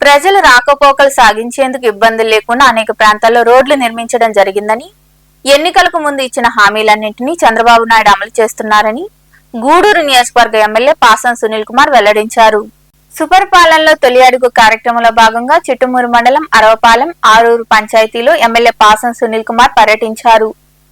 ప్రజలు రాకపోకలు సాగించేందుకు ఇబ్బందులు లేకుండా అనేక ప్రాంతాల్లో రోడ్లు నిర్మించడం జరిగిందని ఎన్నికలకు ముందు ఇచ్చిన హామీలన్నింటినీ చంద్రబాబు నాయుడు అమలు చేస్తున్నారని గూడూరు నియోజకవర్గ ఎమ్మెల్యే పాసం సునీల్ కుమార్ వెల్లడించారు. సుపరిపాలనలో తొలి అడుగు కార్యక్రమంలో భాగంగా చిట్టుమూరు మండలం అరవపాలెం ఆరూరు పంచాయతీలో ఎమ్మెల్యే పాసం సునీల్ కుమార్ పర్యటించారు.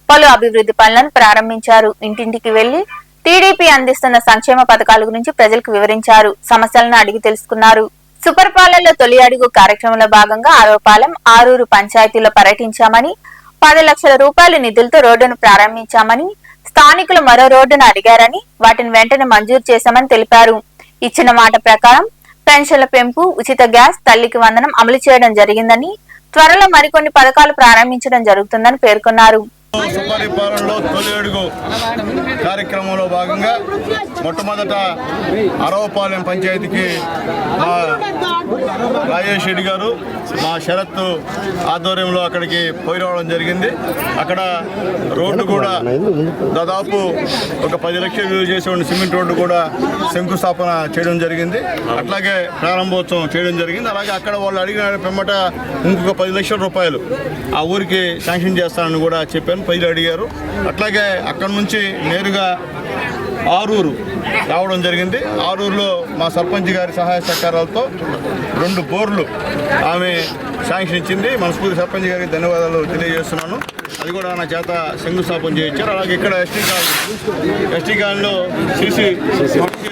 పలు అభివృద్ధి పనులను ప్రారంభించారు. ఇంటింటికి వెళ్ళి టీడీపీ అందిస్తున్న సంక్షేమ పథకాల గురించి ప్రజలకు వివరించారు. సమస్యలను అడిగి తెలుసుకున్నారు. సుపరిపాలనలో తొలి అడుగు కార్యక్రమంలో భాగంగా ఆరోపాలెం ఆరూరు పంచాయతీలో పర్యటించామని పది లక్షల రూపాయల నిధులతో రోడ్డును ప్రారంభించామని స్థానికులు మరో రోడ్డును అడిగారని వాటిని వెంటనే మంజూరు చేశామని తెలిపారు. ఇచ్చిన మాట ప్రకారం పెన్షన్ల పెంపు ఉచిత గ్యాస్ తల్లికి వందనం అమలు చేయడం జరిగిందని త్వరలో మరికొన్ని పథకాలు ప్రారంభించడం జరుగుతుందని పేర్కొన్నారు. సుపరిపాలనలో తొలి అడుగు కార్యక్రమంలో భాగంగా మొట్టమొదట అరవపాలెం పంచాయతీకి మా రాజేష్ రెడ్డి గారు మా శరత్ ఆధ్వర్యంలో అక్కడికి పోయి రావడం జరిగింది. అక్కడ రోడ్డు కూడా దాదాపు ఒక పది లక్షలు యూజ్ చేసే సిమెంట్ రోడ్డు కూడా శంకుస్థాపన చేయడం జరిగింది. అట్లాగే ప్రారంభోత్సవం చేయడం జరిగింది. అలాగే అక్కడ వాళ్ళు అడిగిన పిమ్మట ఇంకొక పది లక్షల రూపాయలు ఆ ఊరికి శాంక్షన్ చేస్తానని కూడా చెప్పాను. ప్రజలు అడిగారు. అట్లాగే అక్కడ నుంచి నేరుగా ఆరూరు రావడం జరిగింది. ఆరూరులో మా సర్పంచ్ గారి సహాయ సహకారాలతో రెండు బోర్లు ఆమె శాంక్షన్ ఇచ్చింది. మనస్ఫూర్తి సర్పంచ్ గారికి ధన్యవాదాలు తెలియజేస్తున్నాను. అది కూడా నా చేత శంకుస్థాపన చేయించారు. అలాగే ఇక్కడ ఎస్టీ కాలనీ ఎస్టీ కాలనీలో సిసి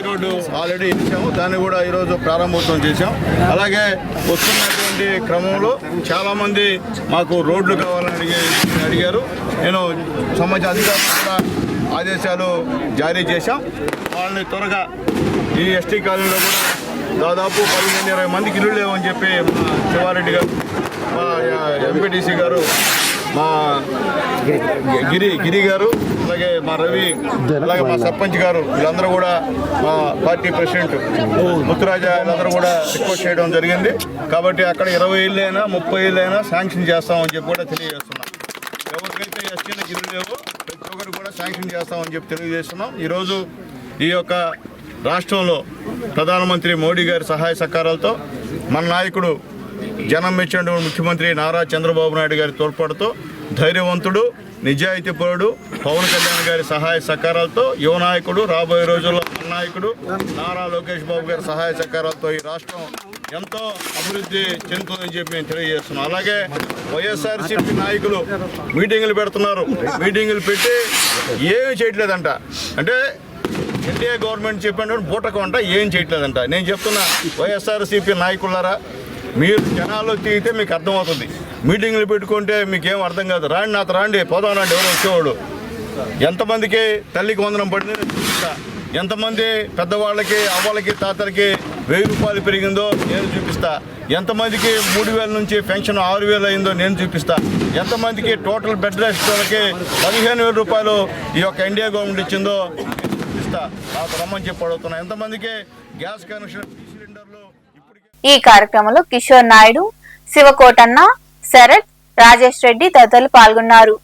రోడ్డు ఆల్రెడీ ఇచ్చాము. దాన్ని కూడా ఈరోజు ప్రారంభోత్సవం చేశాం. అలాగే వస్తున్నటువంటి క్రమంలో చాలామంది మాకు రోడ్లు కావాలని అడిగే అడిగారు. నేను సమాజ అధికారులు కూడా ఆదేశాలు జారీ చేశాం. వాళ్ళని త్వరగా ఈ ఎస్టీ కాలనీలో కూడా దాదాపు పదిహేను ఇరవై మందికి ఇల్లు లేవని చెప్పి మా శివారెడ్డి గారు మా ఎంపీటీసీ గారు మా గిరి గిరి గారు అలాగే మా రవి అలాగే మా సర్పంచ్ గారు వీళ్ళందరూ కూడా మా పార్టీ ప్రెసిడెంట్ ముత్తురాజా వీళ్ళందరూ కూడా రిక్వెస్ట్ చేయడం జరిగింది. కాబట్టి అక్కడ ఇరవై ఏళ్ళైనా అయినా ముప్పై ఏళ్ళైనా అయినా శాంక్షన్ చేస్తామని చెప్పి కూడా తెలియజేస్తున్నాం. ఎవరికైతే ఎస్టీలకు ఇల్లు లేవు ప్రతి కూడా శాంక్షన్ చేస్తామని చెప్పి తెలియజేస్తున్నాం. ఈరోజు ఈ యొక్క రాష్ట్రంలో ప్రధానమంత్రి మోడీ గారి సహాయ సహకారాలతో మన నాయకుడు జనం మెచ్చిన ముఖ్యమంత్రి నారా చంద్రబాబు నాయుడు గారి తోడ్పాటుతో ధైర్యవంతుడు నిజాయితీపరుడు పవన్ కళ్యాణ్ గారి సహాయ సహకారాలతో యువ నాయకుడు రాబోయే రోజుల్లో మన నాయకుడు నారా లోకేష్ బాబు గారి సహాయ సహకారాలతో ఈ రాష్ట్రం ఎంతో అభివృద్ధి చెందుతుందని చెప్పి నేను తెలియజేస్తున్నాను అలాగే వైఎస్ఆర్సీపీ నాయకులు మీటింగులు పెడుతున్నారు. మీటింగులు పెట్టి ఏమి చేయట్లేదంట. అంటే ఎన్డీఏ గవర్నమెంట్ చెప్పినటువంటి బూటకం అంట ఏం చేయట్లేదంట. నేను చెప్తున్నా వైఎస్ఆర్సీపీ నాయకులారా మీరు జనాల్లో తీగితే మీకు అర్థమవుతుంది. మీటింగ్లు పెట్టుకుంటే మీకేం అర్థం కాదు. రాండి నాతో రాండి పోదాం రండి ఎవరు వచ్చేవాడు. ఎంతమందికి తల్లికి వందనం పడింది? ఎంతమంది పెద్దవాళ్ళకి అవ్వలకి తాతలకి వెయ్యి రూపాయలు పెరిగిందో నేను చూపిస్తా. ఎంతమందికి మూడు వేల నుంచి పెన్షన్ ఆరు వేలు అయిందో నేను చూపిస్తా. ఎంతమందికి టోటల్ బెడ్ రెస్ట్కి పదిహేను వేల రూపాయలు ఈ యొక్క ఇండియా గవర్నమెంట్ ఇచ్చిందో చూపిస్తా. నాకు రమ్మని చెప్పి అడుగుతున్నా. ఎంతమందికి గ్యాస్ కనెక్షన్ సిలిండర్లు ఈ కార్యక్రమంలో కిషోర్ నాయుడు శివకోటన్న శరత్ రాజేష్ రెడ్డి తదితరులు పాల్గొన్నారు.